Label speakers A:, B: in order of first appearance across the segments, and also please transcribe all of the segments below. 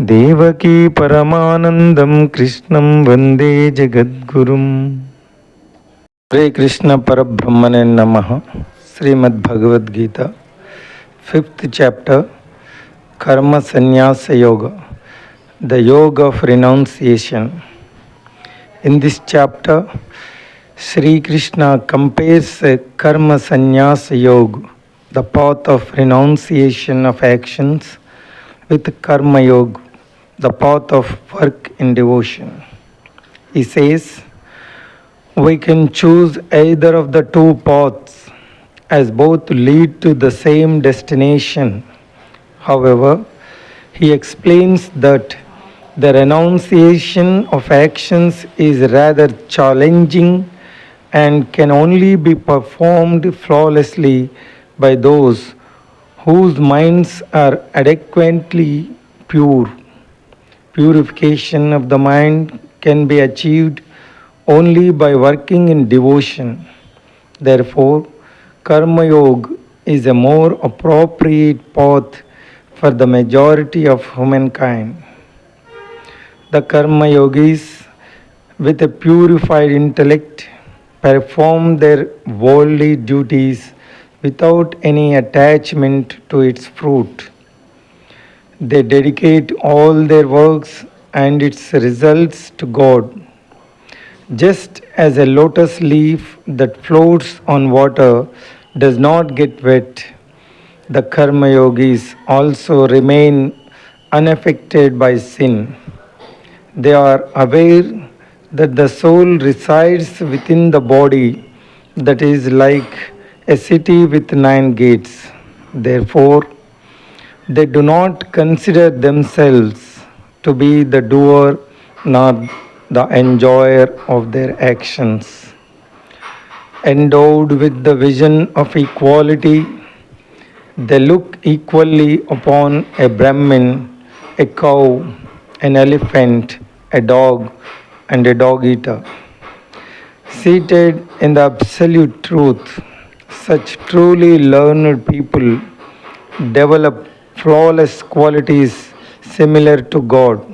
A: देवकी परमानंदम कृष्णम वंदे जगद्गुरुम्। हरे कृष्ण पर ब्रह्मने नम। Shrimad Bhagavad Gita fifth chapter karma sannyasa yoga the yoga of renunciation in this chapter Shri Krishna compares karma sannyasa yoga the path of renunciation of actions with karma yoga. The path of work in devotion. He says, we can choose either of the two paths as both lead to the same destination. However, he explains that the renunciation of actions is rather challenging and can only be performed flawlessly by those whose minds are adequately pure. Purification of the mind can be achieved only by working in devotion. Therefore, Karma Yoga is a more appropriate path for the majority of humankind. The Karma Yogis, with a purified intellect, perform their worldly duties without any attachment to its fruit. They dedicate all their works and its results to God. Just as a lotus leaf that floats on water does not get wet, the Karma Yogis also remain unaffected by sin. They are aware that the soul resides within the body that is like a city with nine gates. Therefore, they do not consider themselves to be the doer nor the enjoyer of their actions. Endowed with the vision of equality, they look equally upon a Brahmin, a cow, an elephant, a dog, and a dog eater. Seated in the absolute truth, such truly learned people develop flawless qualities similar to God.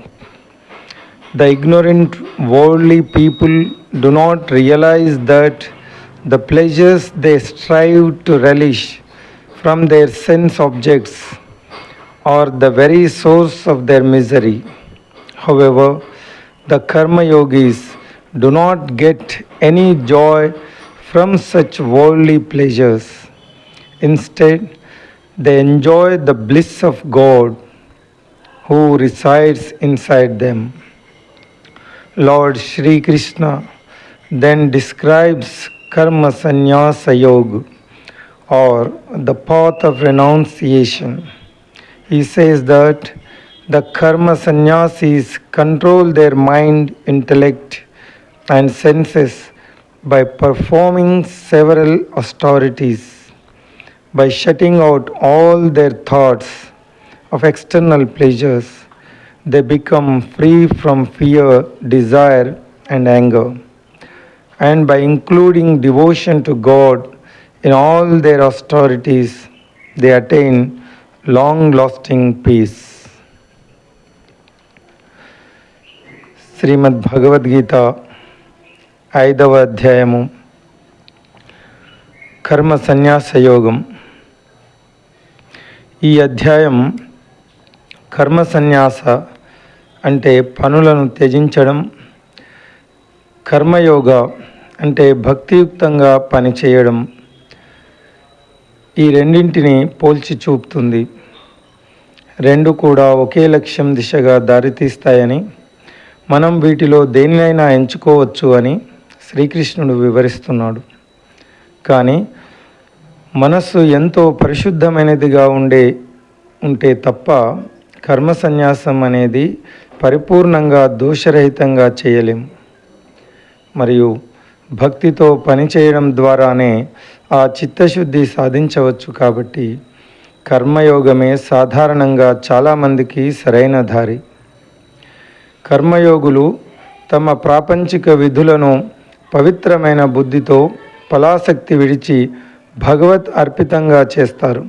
A: The ignorant worldly people do not realize that the pleasures they strive to relish from their sense objects are the very source of their misery. However, the karma yogis do not get any joy from such worldly pleasures. Instead, they enjoy the bliss of God who resides inside them. Lord Sri Krishna then describes Karma Sannyasa Yoga or the path of renunciation. He says that the Karma Sannyasis control their mind, intellect, and senses by performing several austerities by shutting out all their thoughts of external pleasures, they become free from fear, desire, and anger. and by including devotion to God in all their austerities, they attain long lasting peace. శ్రీమద్ భగవద్గీత ఐదవ అధ్యాయము కర్మ సన్యాస యోగం ఈ అధ్యాయం కర్మ సన్యాస అంటే పనులను త్యజించడం కర్మయోగ అంటే భక్తియుక్తంగా పనిచేయడం ఈ రెండింటిని పోల్చి చూపుతుంది. రెండు కూడా ఒకే లక్ష్యం దిశగా దారితీస్తాయని మనం వీటిలో దేనినైనా ఎంచుకోవచ్చు అని శ్రీకృష్ణుడు వివరిస్తున్నాడు. కానీ మనస్సు ఎంతో పరిశుద్ధమైనదిగా ఉండే ఉంటే తప్ప కర్మ సన్యాసం అనేది పరిపూర్ణంగా దోషరహితంగా చేయలేం. మరియు భక్తితో పనిచేయడం ద్వారానే ఆ చిత్తశుద్ధి సాధించవచ్చు కాబట్టి కర్మయోగమే సాధారణంగా చాలామందికి సరైన దారి. కర్మయోగులు తమ ప్రాపంచిక విధులను పవిత్రమైన బుద్ధితో ఫలాసక్తి విడిచి భగవత్ అర్పితంగా చేస్తారు.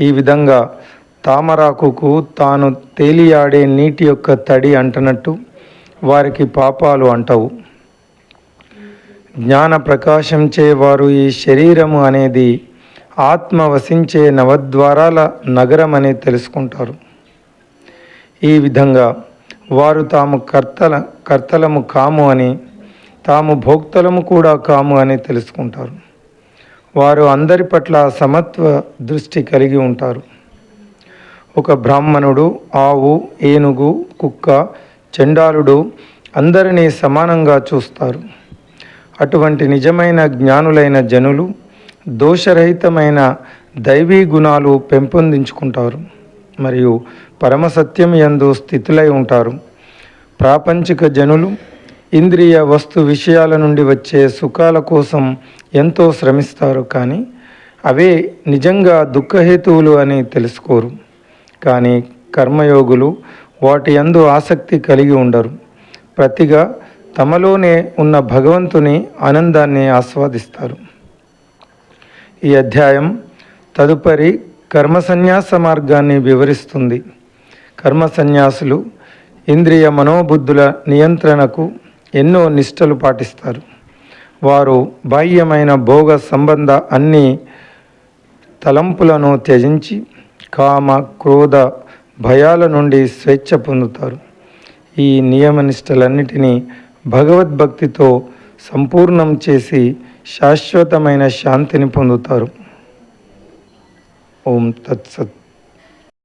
A: ఈ విధంగా తామరాకుకు తాను తేలియాడే నీటి యొక్క తడి అంటనట్టు వారికి పాపాలు అంటవు. జ్ఞాన ప్రకాశంచే వారు ఈ శరీరము అనేది ఆత్మ వసించే నవద్వారాల నగరం అని తెలుసుకుంటారు. ఈ విధంగా వారు తాము కర్తల కర్తలము కాము అని తాము భోక్తలము కూడా కాము అని తెలుసుకుంటారు. వారు అందరి పట్ల సమత్వ దృష్టి కలిగి ఉంటారు. ఒక బ్రాహ్మణుడు ఆవు ఏనుగు కుక్క చండాలుడు అందరినీ సమానంగా చూస్తారు. అటువంటి నిజమైన జ్ఞానులైన జనులు దోషరహితమైన దైవీ గుణాలు పెంపొందించుకుంటారు మరియు పరమసత్యం యందు స్థితులై ఉంటారు. ప్రాపంచిక జనులు ఇంద్రియ వస్తు విషయాల నుండి వచ్చే సుఖాల కోసం ఎంతో శ్రమిస్తారు కానీ అవే నిజంగా దుఃఖహేతువులు అని తెలుసుకోరు. కానీ కర్మయోగులు వాటి యందు ఆసక్తి కలిగి ఉండరు. ప్రతిగా తమలోనే ఉన్న భగవంతుని ఆనందాన్ని ఆస్వాదిస్తారు. ఈ అధ్యాయం తదుపరి కర్మ సన్యాస మార్గాన్ని వివరిస్తుంది. కర్మ సన్యాసులు ఇంద్రియ మనోబుద్ధుల నియంత్రణకు ఎన్నో నిష్టలు పాటిస్తారు. వారు బాహ్యమైన భోగ సంబంధ అన్ని తలంపులను త్యజించి కామ క్రోధ భయాల నుండి స్వేచ్ఛ పొందుతారు. ఈ నియమనిష్టలన్నిటినీ భగవద్భక్తితో సంపూర్ణం చేసి శాశ్వతమైన శాంతిని పొందుతారు. ఓం తత్సత్.